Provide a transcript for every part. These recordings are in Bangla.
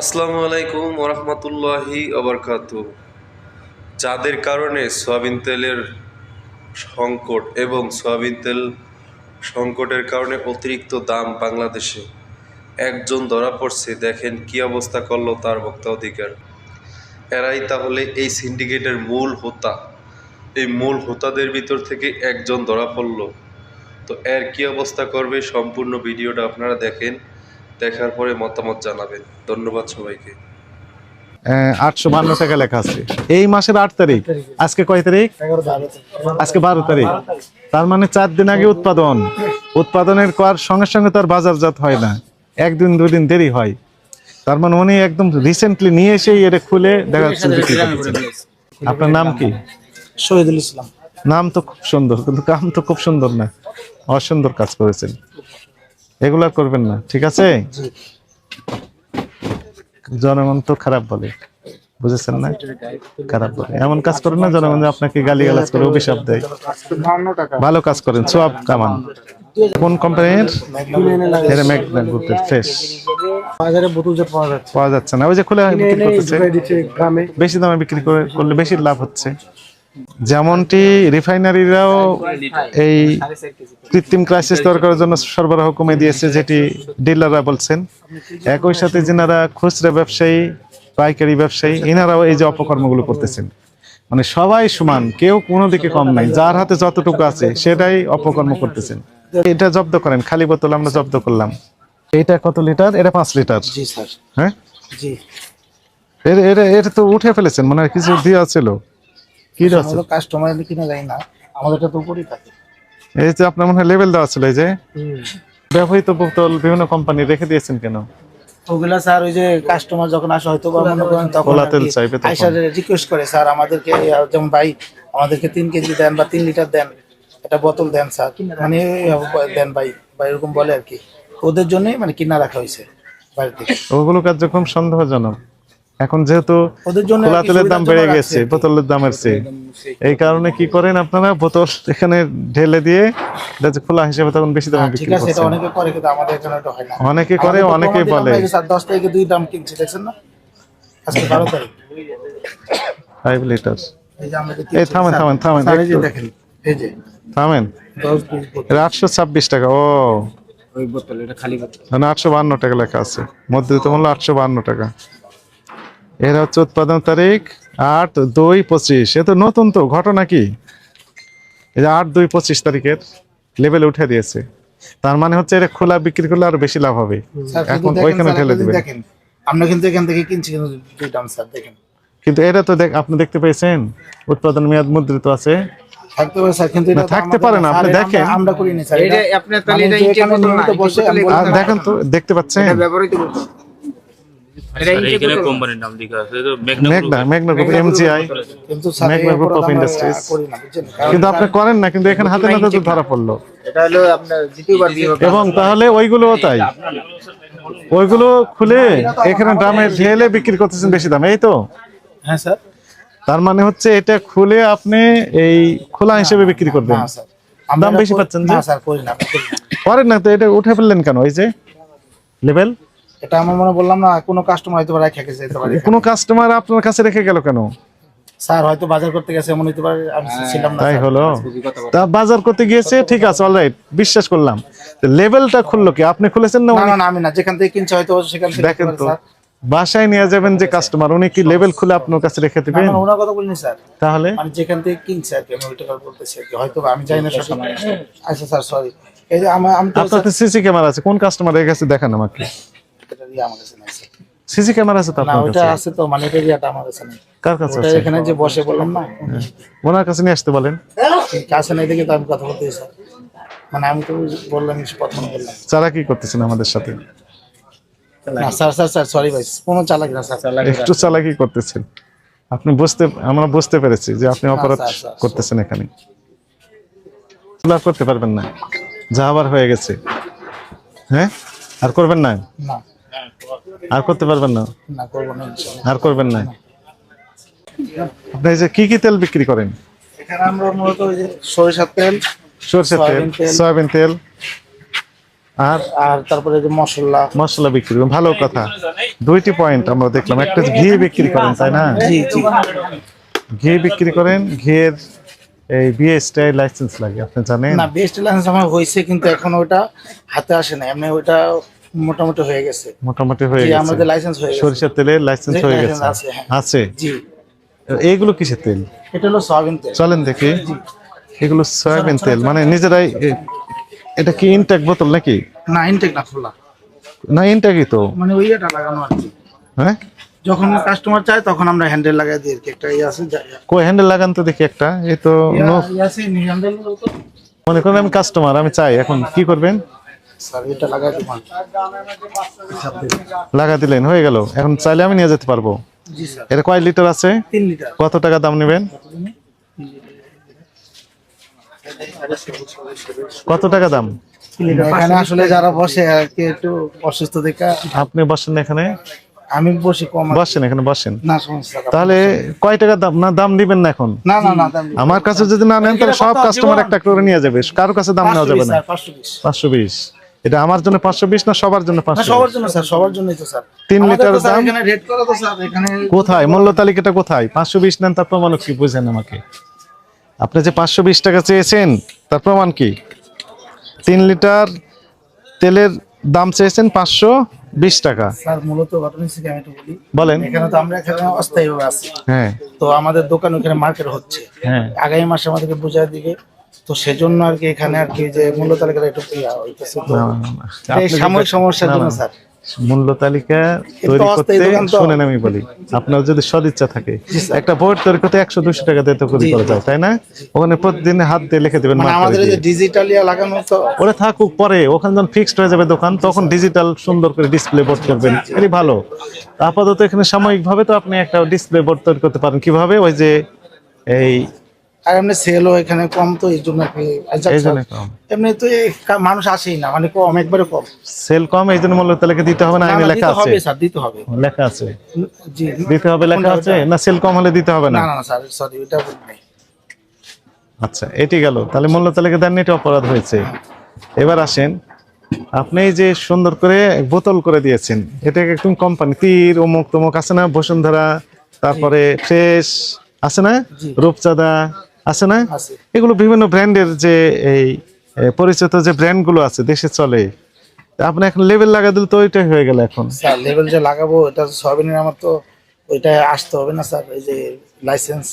আসসালামু আলাইকুম ওরহমতুল্লাহি অবরকাত যাদের কারণে সয়াবিন তেলের সংকট এবং সয়াবিন তেল সংকটের কারণে অতিরিক্ত দাম বাংলাদেশে। একজন ধরা পড়ছে, দেখেন কি অবস্থা করল তার বক্তা ভোক্তাধিকার। এরাই তাহলে এই সিন্ডিকেটের মূল হোতা। এই মূল হোতাদের ভিতর থেকে একজন ধরা পড়ল। তো এর কি অবস্থা করবে সম্পূর্ণ ভিডিওটা আপনারা দেখেন। দেখার পরে মতামত জানাবেন। ধন্যবাদ সবাইকে। আটশো বান্ন টাকা লেখা আছে। এই মাসের আট তারিখ। আজকে কয় তারিখ? আজকে বারো তারিখ। তার মানে চার দিন আগে উৎপাদন। উৎপাদনের কর সঙ্গে সঙ্গে তার বাজারজাত হয় না। একদিন দুদিন দেরি হয়। তার মানে উনি একদম রিসেন্টলি নিয়ে এসেই এটা খুলে দেখা যাচ্ছে আপনার নাম কি? শহীদুল ইসলাম। নাম তো খুব সুন্দর কিন্তু কাম তো খুব সুন্দর না। অসুন্দর কাজ করেছেন। এগুলা করবেন না ঠিক আছে? জনগণ তো খারাপ বলে বুঝেছেন না? খারাপ বলে। এমন কাজ করেন না জনগণ আপনাকে গালি গালাজ করে অভিশাপ দেয়। ভালো কাজ করেন সোয়াব কামান কোন কোম্পানির এর ম্যাগনা গ্রুপের ফ্রেশ। বাজারে বোতল পাওয়া যাচ্ছে। পাওয়া যাচ্ছে না ওই যে খোলা বিক্রি করতেছে। গ্রামে। বেশি দামে বিক্রি করে করলে বেশি লাভ হচ্ছে। যেমনটি রিফাইনারিরাও এই কৃত্রিম ক্রাইসিস তৈরি করার জন্য সরবরাহ কমে দিয়েছে যেটি ডিলাররা বলছেন। একই সাথে যেনারা খুচরা ব্যবসায়ী পাইকারি ব্যবসায়ী এনারাও এই যে অপকর্মগুলো করতেছেন। মানে সবাই সমান কেউ কোনো দিকে কম নাই যার হাতে যতটুকু আছে সেটাই অপকর্ম করতেছেন। এটা জব্দ করেন খালি বোতল আমরা জব্দ করলাম। এটা কত লিটার? এটা পাঁচ লিটার। হ্যাঁ? এটা এটা এটা তো উঠে ফেলেছেন মানে কিছু দেওয়া ছিল। কি দেওয়া কাস্টমার কিনা যায় না আমাদেরটা তো উপরই থাকে। এই যে আপনার মনে হয় লেভেল দেওয়া ছিল এই যে? ব্যবহৃত বোতল বিভিন্ন কোম্পানি রেখে দিয়েছেন কেন? ওগুলা স্যার ওই যে কাস্টমার যখন আসে হয়তো বা মনে করেন তখন তেল চাইবে আইসা রিকোয়েস্ট করে স্যার আমাদেরকে যেমন ভাই আমাদেরকে তিন কেজি দেন বা তিন লিটার দেন একটা বোতল দেন স্যার। মানে দেন ভাই। বা এরকম বলে আর কি। ওদের জন্যই মানে কিনা রাখা হয়েছে থেকে ওগুলো কার্যক্রম সন্দেহজনক। এখন যেহেতু খোলা তেলের দাম বেড়ে গেছে। বোতলের দামের চেয়ে এই কারণে কি করেন আপনারা? বোতল এখানে ঢেলে দিয়ে খোলা হিসেবে তখন বেশি দামে হ্যাঁ, বিক্রি করছেন। অনেকে করে অনেকে তো বলে। দশ তারিখে দুই দাম কিনছি দেখছেন না? আজকে বারো তারিখ। Five litre. এই থামেন থামেন থামেন দেখেন এই যে। থামেন। আটশো ছাব্বিশ টাকা ও। আটশো বান্ন টাকা লেখা আছে। মধ্যবিত্ত মূল্য আটশো বান্ন টাকা। এর হচ্ছে উৎপাদন তারিখ আট দুই পঁচিশ। এ তো নতুন তো ঘটনা কি? এই যে আট দুই পঁচিশ তারিখের লেভেলে উঠে দিয়েছে। তার মানে হচ্ছে এটা খোলা বিক্রি করলে আরও বেশি লাভ হবে। এখন ওইখানে ঢেলে আপনি দিবেন। আমরা কিন্তু এখান থেকে কিনছি কিন্তু দুই দাম স্যার দেখেন। কিন্তু এটা তো দেখ আপনি দেখতে পেয়েছেন উৎপাদন মেয়াদ মুদ্রিত আছে। থাকতে পারে স্যার কিন্তু এটা না, থাকতে পারে না, আপনি দেখেন। আমরা- আমরা করিনি স্যার এটা আপনার তাহলে এটা না, বসে দেখেন তো দেখতে পাচ্ছেন? এটা ব্যবহৃত এখানে কোম্পানির নাম লেখা আছে মেঘনা মেঘনা মেঘনা গ্রুপ এমজিআই কিন্তু আপনি করেন না কিন্তু এখানে হাতে নাতে তো ধরা পড়ল। এটা হলো আপনার দ্বিতীয়বার এবং তাহলে ওইগুলোও তাই। ওইগুলো খুলে এখানে ড্রামে ঢেলে বিক্রি করতেছেন বেশি দামে এই তো? হ্যাঁ স্যার। তার মানে হচ্ছে এটা খুলে আপনি এই খোলা হিসেবে বিক্রি করবেন। দাম বেশি পাচ্ছেন না স্যার করি। করেন না তো এটা উঠে ফেললেন কেন? এই যে লেভেল এটা আমার মনে বললাম না কোনো কাস্টমার হয়তো বা রেখে গেছে যেতে পারে। কোনো কাস্টমার আপনার কাছে রেখে গেল কেন? স্যার হয়তো বাজার করতে গেছে এমন হইতে পারে আমি ছিলাম না তাই হলো। তা বাজার করতে গিয়েছে ঠিক আছে অলরাইট বিশ্বাস করলাম। লেভেলটা খুললো কি? আপনি খুলেছেন না না না না, আমি না যেখান থেকে কিনছে হয়তো সেখান থেকে দেখেন তো বাসায় নিয়ে যাবেন যে কাস্টমার উনি কি লেভেল খুলে আপনার কাছে রেখে না, দিবেন? না, ওনার কথা বলিনি স্যার। তাহলে? মানে যেখান থেকে কিনছে আর কি আমি ওইটা বলতেছি আর কি হয়তো আমি জানি না সঠিক। আচ্ছা স্যার সরি এই যে আমার আমি তো আপনার সিসি ক্যামেরা আছে কোন কাস্টমারের কাছে দেখান আমাকে। এটা দিয়ে আমার কাছে নাই সিসি ক্যামেরা আছে তো আপনার কাছে? আছে তো মানে এটা দিয়াটা আমার কাছে নেই। কার কাছে আছে? এখানে যে বসে বললাম না ওনার কাছে নিয়ে আসতে বলেন। কাছে নাই দেখে তো আমি কথা বলতেছি স্যার। মানে আমি তো বললাম প্রথম বললাম। যারা কি করতেছেন আমাদের সাথে? না স্যার স্যার স্যার সরি ভাই কোনো চালাক না স্যার। একটু চালাকি করতেছেন। আপনি বুঝতে আমরা বুঝতে পেরেছি যে আপনি অপরাধ করতেছেন এখানে। লাভ করতে পারবেন না। যা আবার হয়ে গেছে। হ্যাঁ? আর করবেন না? না। আর করতে পারবেন না। আর করবেন না? আপনি যে কি কি তেল বিক্রি করেন? এখানে আমরা মূলত সরিষার তেল সরষের তেল সয়াবিন তেল। আর? আর তারপরে যে মশলা। মশলা বিক্রি করেন ভালো কথা। দুইটি পয়েন্ট আমরা দেখলাম। একটা ঘি বিক্রি করেন তাই না? জি জি। ঘি বিক্রি করেন ঘিয়ের এই বিএসটাই লাইসেন্স লাগে আপনি জানেন? না বেস্ট লাইসেন্স আমার হয়েছে কিন্তু এখন ওটা হাতে আসে না এমনি ওটা মোটামুটি হয়ে গেছে। মোটামুটি হয়ে গেছে। আমাদের লাইসেন্স হয়ে গেছে। সরিষার তেলের লাইসেন্স হয়ে গেছে। আছে, হ্যাঁ। জি। এইগুলো কিসের তেল? এটা হলো সয়াবিন তেল। চলেন দেখি। এগুলো সয়াবিন তেল। মানে নিজেরাই এটা কি ইনটেক বোতল নাকি? না ইনটেক না খোলা। না ইনটেকই তো। মানে ওই এটা লাগানো আর কি। হ্যাঁ? যখন কাস্টমার চায় তখন আমরা হ্যান্ডেল লাগাই দিই একটা ইয়ে আছে কই হ্যান্ডেল লাগান তো দেখি একটা। এই তো মনে করেন আমি কাস্টমার আমি চাই। এখন কি করবেন? লাগা দিলেন হয়ে গেল। এখন চাইলে আমি নিয়ে যেতে পারব। এটা কয় লিটার আছে? কত টাকা দাম নেবেন? কত টাকা দাম? এখানে আসলে যারা বসে আর কি একটু অসুস্থ দেখা আপনি বসেন এখানে? আমি বসি কম বসেন এখানে বসেন। না সমস্যা তাহলে কয় টাকা দাম? না দাম দিবেন না এখন? না না না আমার কাছে যদি না নেন তাহলে সব কাস্টমার একটা করে নিয়ে যাবে। কারও কাছে দাম নেওয়া যাবে না। স্যার, 520 পাঁচশো বিশ। এটা আমার জন্য পাঁচশো বিশ না সবার জন্য সবার জন্য স্যার সবার জন্যই তো স্যার। তিন লিটার দাম? এখানে রেট করা তো স্যার? এখানে কোথায়? মূল্য তালিকাটা কোথায়? পাঁচশো বিশ নেন তার প্রমাণ কি বুঝেন আমাকে? আপনি যে পাঁচশো বিশ টাকা চেয়েছেন তার প্রমাণ কি? তিন লিটার তেলের দাম চেয়েছেন পাঁচশো বিশ টাকা। স্যার মূলত ঘটনা আমি একটু বলি। বলেন। এখানে তো আমরা এখানে অস্থায়ীভাবে আছি। হ্যাঁ। তো আমাদের দোকান ওখানে মার্কেট হচ্ছে। হ্যাঁ। আগামী মাসে আমাদেরকে বোঝায় দিবে তো সেজন্য আর কি এখানে আর কি যে মূল্য তালিকাটা একটু সাময়িক সমস্যার জন্য স্যার। মূল্য তালিকা তৈরি করতে শুনেন আমি বলি। আপনার যদি সদিচ্ছা থাকে একটা বোর্ড তৈরি করতে একশো দুশো টাকা দিয়ে তৈরি করা যায় তাই না? ওখানে প্রতিদিন হাত দিয়ে লিখে দেবেন মানে আমাদের এই যে দিয়ে। ডিজিটাল লাগানো তো ওরা থাকুক পরে ওখানে যখন ফিক্সড হয়ে যাবে দোকান তখন ডিজিটাল সুন্দর করে ডিসপ্লে বোর্ড করবেন। এটি ভালো। আপাতত এখানে সাময়িক ভাবে তো আপনি একটা ডিসপ্লে বোর্ড তৈরি করতে পারেন। কীভাবে? ওই যে এই আর এমনি সেলও এখানে কম তো এই জন্য আচ্ছা, কম। এমনি তো মানুষ আসেই না মানে কম একবারে কম। সেল কম এই জন্য মূল্য তালিকা দিতে হবে না আইনে লেখা আছে। স্যার দিতে হবে। লেখা আছে। জি। দিতে হবে লেখা আছে? না সেল কম হলে দিতে হবে না? না স্যার সরি এটা ভুল নাই। আচ্ছা এটি গেল। তাহলে মূল্য তালিকা দেননি এটা অপরাধ হয়েছে। এবার আসেন আপনি যে সুন্দর করে বোতল করে দিয়েছেন এটা একদম কোম্পানি তীর অমুক তমুক আছে না বসুন্ধরা তারপরে ফ্রেশ আছে না। রূপচাঁদা আছে না? এগুলো বিভিন্ন ব্র্যান্ডের যে এই পরিচিত যে ব্র্যান্ডগুলো আছে দেশে চলে। আপনি এখন লেভেল লাগা দিলে তো ওইটাই হয়ে গেল এখন। স্যার লেভেল যে লাগাবো এটা সয়াবিনের আমার তো ওইটা আসতে হবে না স্যার এই যে লাইসেন্স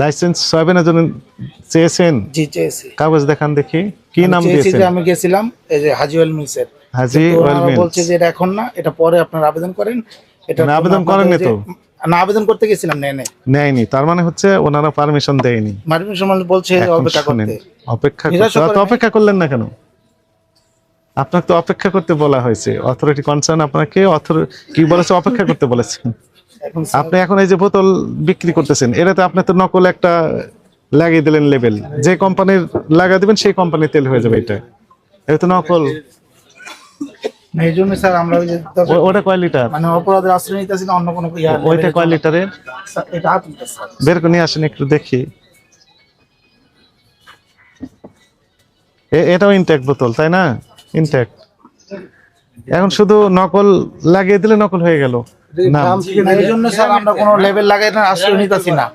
লাইসেন্স সয়াবিনের জন্য চেয়েছেন? জি চেয়েছি। কাগজ দেখান দেখি কি নাম দিয়েছেন? আমি গেছিলাম এই যে হাজি ওয়েল মিলসের হাজি ওয়েল মিলস। বলছে যে এটা এখন না এটা পরে আপনারা আবেদন করেন। এটা আবেদন করেননি তো? না আবেদন করতে গেছিলাম নেই নেই। নেয়নি তার মানে হচ্ছে ওনারা পারমিশন দেয়নি। মার্বিন সমাল বলছে অপেক্ষা করতে। অপেক্ষা করতে- অপেক্ষা করলেন না কেন? আপনাকে তো অপেক্ষা করতে বলা হয়েছে। অথরিটি কনসার্ন আপনাকে অথর কি বলেছে অপেক্ষা করতে বলেছেন। আপনি এখন এই যে বোতল বিক্রি করতেছেন এটাতে আপনি তো নকল একটা লাগিয়ে দিলেন লেবেল যে কোম্পানির লাগা দিবেন সেই কোম্পানির তেল হয়ে যাবে এটা। এটা তো নকল। এই জন্য স্যার আমরা ওই যে ওটা কয় লিটার? মানে অপরাধের আশ্রয় নিতেছি না অন্য কোনো ইয়া ওইটা কয় লিটারের এটা হাত লিটার স্যার। বের করে নিয়ে আসেন একটু দেখি। এটাও ইনটেক বোতল তাই না? ইনটেক এখন শুধু নকল লাগিয়ে দিলে নকল হয়ে গেল। না এই জন্য স্যার আমরা কোনো লেভেল লাগাই না আশ্রয় নিতেছি না।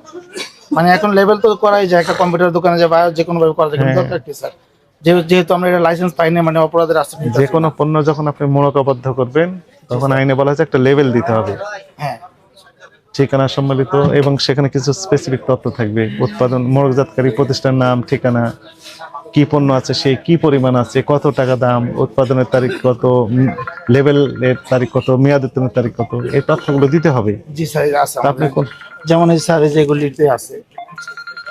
মানে এখন লেভেল তো করাই যায় একটা কম্পিউটার দোকানে যায় বা যে কোনো ভাবে করা যায় কিন্তু হ্যাঁ। স্যার? যেহেতু আমরা এটা লাইসেন্স পাই না মানে অপরাধের আশ্রয় যে কোনো পণ্য যখন আপনি মোড়কবদ্ধ করবেন তখন আইনে বলা হয়েছে একটা লেভেল দিতে হবে। হ্যাঁ। ঠিকানা সম্মিলিত এবং সেখানে কিছু স্পেসিফিক তথ্য থাকবে। উৎপাদন মোড়কজাতকারী প্রতিষ্ঠান নাম ঠিকানা কি পণ্য আছে সেই কি পরিমাণ আছে কত টাকা দাম উৎপাদনের তারিখ কত লেভেল এর তারিখ কত মেয়াদ উত্তীর্ণের তারিখ কত এই তথ্যগুলো দিতে হবে। জি স্যার আপনি যেমন স্যার যেগুলিতে আছে।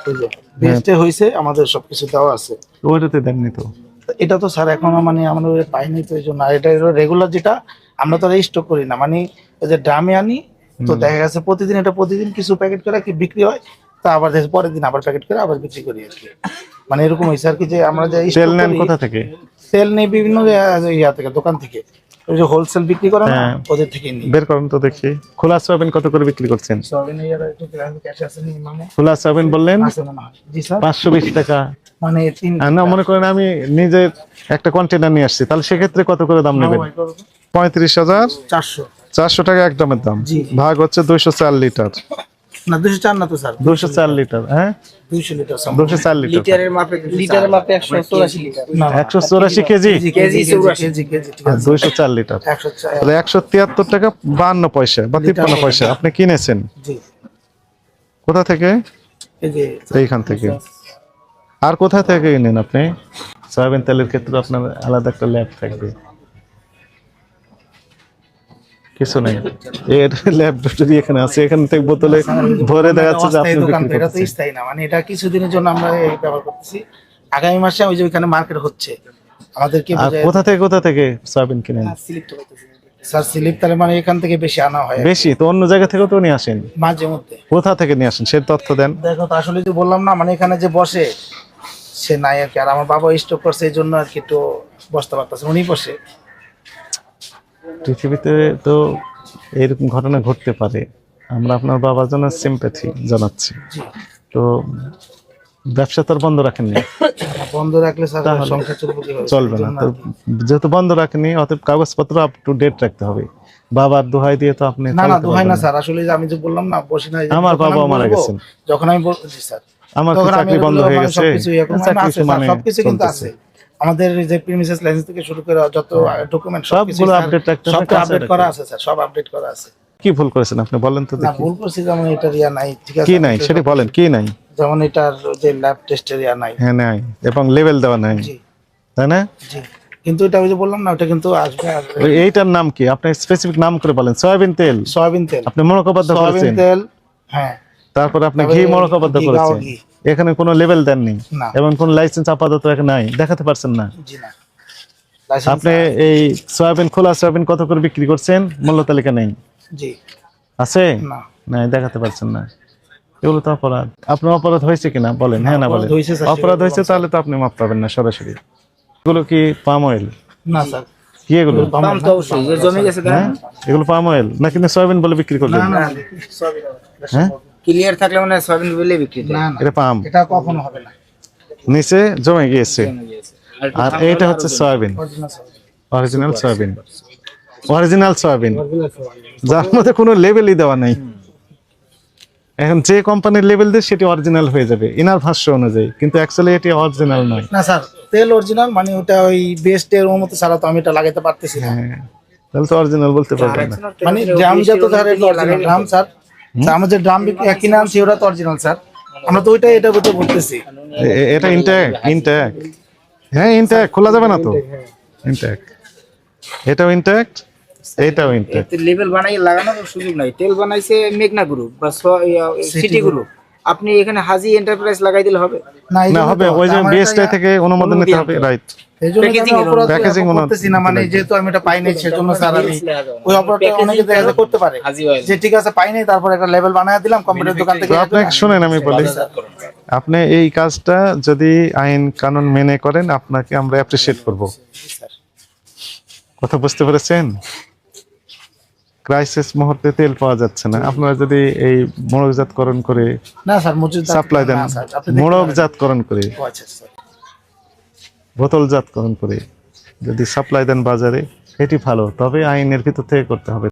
এই বেস্টে হয়েছে আমাদের সবকিছু দেওয়া আছে। ওইটাতে দেননি তো। এটা তো স্যার এখনও মানে আমরা পাইনি তো এই জন্য। এটা রেগুলার যেটা আমরা তো স্টক করি না। মানে ওই যে ড্রামে আনি তো দেখা গেছে প্রতিদিন এটা প্রতিদিন কিছু প্যাকেট করে কি বিক্রি হয় তা আবার পরের দিন আবার প্যাকেট করে আবার বিক্রি করি আর কি। মানে এরকম হয়েছে আর কি যে আমরা যে তেল নেন কোথা থেকে? তেল নেই বিভিন্ন ইয়া থেকে দোকান থেকে। ওই যে হোলসেল বিক্রি করে না? হ্যাঁ। ওদের থেকে নিই। বের করেন তো দেখি। খোলা সয়াবিন কত করে বিক্রি করছেন? সয়াবিন ইয়ার একটু ক্যাশ আছে নি মামে খোলা সয়াবিন বললেন? আছে মনে জি স্যার পাঁচশো বিশ টাকা। মানে তিন আর না মনে করেন আমি নিজে একটা কন্টেনার নিয়ে আসছি। তাহলে সেক্ষেত্রে কত করে দাম নেবেন? পঁয়ত্রিশ হাজার? চারশো। চারশো টাকা এক দামের দাম। জি। ভাগ হচ্ছে দুইশো চার লিটার। না না তো স্যার। লিটার হ্যাঁ? লিটার লিটারের মাপে লিটারের মাপে কেজি লিটার। তাহলে টাকা বাহান্ন পয়সা বা তিপ্পান্ন পয়সা। আপনি কিনেছেন? জি। কোথা থেকে? এই যে এইখান থেকে। আর কোথা থেকে নেন আপনি? সয়াবিন তেলের ক্ষেত্রে আপনার আলাদা একটা ল্যাব থাকবে। কিছু নেই। এর এখানে আছে এখান থেকে বোতলে ভরে দেখা যাচ্ছে যে আপনি দোকান এটা তো স্থায়ী না মানে এটা কিছুদিনের জন্য আমরা ব্যবহার করতেছি। আগামী মাসে ওই যে ওইখানে মার্কেট হচ্ছে। আমাদেরকে আর কোথা থেকে কোথা থেকে সয়াবিন কিনেন? স্যার স্লিপ তাহলে মানে এখান থেকে বেশি আনা হয়। বেশি? তো অন্য জায়গা থেকেও তো নিয়ে আসেন? মাঝে মধ্যে। কোথা থেকে নিয়ে আসেন? সে তথ্য দেন। দেখো তো আসলে যে বললাম না মানে এখানে যে বসে সে নাই আর কি। আর আমার বাবা স্টক করছে এই জন্য আর কি একটু বসতে পারতেছে উনি বসে। পৃথিবীতে তো এরকম ঘটনা ঘটতে পারে। আমরা আপনার বাবার জন্য সিম্প্যাথি জানাচ্ছি। তো ব্যবসা তো বন্ধ রাখেননি। বন্ধ রাখলে চলবে না। তো যেহেতু বন্ধ রাখেনি অতএব কাগজপত্র আপ টু ডেট রাখতে হবে। বাবার দোহাই দিয়ে তো আপনি না না দোহাই না স্যার। আসলে আমি যে বললাম না বসি না আমার বাবা মারা গেছেন। যখন আমি বল- জি স্যার। আমার চাকরি বন্ধ হয়ে মানে গেছে। সবকিছু মানে সবকিছু কিন্তু আছে। আমাদের যে প্রিমিসেস লাইসেন্স থেকে শুরু করে যত ডকুমেন্ট সবগুলো update রাখতে সব আপডেট করা আছে। স্যার সব আপডেট করা আছে। কি ভুল করেছেন আপনি? বলেন তো দেখি। ভুল করছি যেমন এটা রিয়া নাই ঠিক আছে? কি নাই? সেটি বলেন কি নাই? যেমন এটার যে ল্যাব টেস্টের রিয়া নাই। হ্যাঁ নাই। এবং লেভেল দেওয়া নাই। জি। তাই না? জি। কিন্তু এটা ওই যে বললাম না ওটা কিন্তু আসবে এইটার নাম কি? আপনি স্পেসিফিক নাম করে বলেন। সয়াবিন তেল। সয়াবিন তেল। আপনি মোড়কবদ্ধ সয়াবিন করেছেন। তেল হ্যাঁ। তারপর আপনি ঘি মোড়কবদ্ধ করেছেন। এখানে কোনো লেভেল দেননি। এবং কোন লাইসেন্স আপাতত এখানে নাই। দেখাতে পারছেন না। আপনি এই সয়াবিন খোলা সয়াবিন কত করে বিক্রি করছেন? মূল্য তালিকা নেই। আছে? না। দেখাতে পারছেন না। এগুলো তো অপরাধ। আপনার অপরাধ হয়েছে কিনা? বলেন হ্যাঁ না বলেন। অপরাধ হয়েছে, তাহলে তো আপনি মাপ পাবেন না সরাসরি। এগুলো কি পাম অয়েল না স্যার। কি এগুলো? হ্যাঁ? এগুলো পাম অয়েল না কিন্তু সয়াবিন বলে বিক্রি করলেন? হ্যাঁ? ক্লিয়ার থাকলে মানে সয়াবিন বলে বিক্রি না না এটা পাম। এটা কখনো হবে না। নিচে জমে গিয়েছে। আর এইটা হচ্ছে soybean. Original soybean. Original soybean. যার মধ্যে কোনো লেভেলই দেওয়া নাই। এখন যে কোম্পানির লেভেল দিয়ে সেটি অরিজিনাল হয়ে যাবে ইনার ভাষ্য অনুযায়ী। কিন্তু অ্যাকচুয়ালি এটি অরিজিনাল নয়। না স্যার তেল অরিজিনাল মানে ওটা ওই বেস্টের মতো ছাড়া তো আমি এটা লাগাইতে পারতেছি না। হ্যাঁ তাহলে তো অরিজিনাল বলতে পারবেন না। মানে ড্রাম যত এটা অরিজিনাল ড্রাম স্যার স্যার, আমরা যে ড্রাম কিনে আনছি ওটা তো অরিজিনাল স্যার আমরা তো ওইটাই এটা বলতে বলতেছি এটা ইনট্যাক ইনট্যাক হ্যাঁ ইনট্যাক খোলা যাবে না তো? ইনট্যাক এটাও ইনট্যাক্ট এইটাও ইনট্যাক্ট এতে লেভেল বানাই লাগানোর সুযোগ নাই। তেল বানাইছে মেঘনা গ্রুপ বা সিটি গ্রুপ আপনি এখানে হাজি এন্টারপ্রাইজ লাগাই দিলে হবে? না জন্য হবে। ওই যে বিএসটি থেকে অনুমোদন নিতে হবে রাইট এই জন্য করতেছি না? মানে যেহেতু আমি এটা পাই সেজন্য স্যার আমি ওই অপরাধটা অনেকে দেখা যায় করতে পারে। যে ঠিক আছে পাই তারপর একটা লেভেল বানায় দিলাম কম্পিউটার দোকান থেকে আপনি শুনেন আমি বলি। আপনি এই কাজটা যদি আইন কানুন মেনে করেন আপনাকে আমরা করব। কথা বুঝতে পেরেছেন? ক্রাইসিস মুহূর্তে তেল পাওয়া যাচ্ছে না। আপনারা যদি এই মোড়কজাতকরণ করে না স্যার সাপ্লাই দেন। মোড়কজাতকরণ করে। আচ্ছা স্যার বোতলজাতকরণ করে যদি সাপ্লাই দেন বাজারে এটি ভালো। তবে আইনের ভিতর থেকে করতে হবে।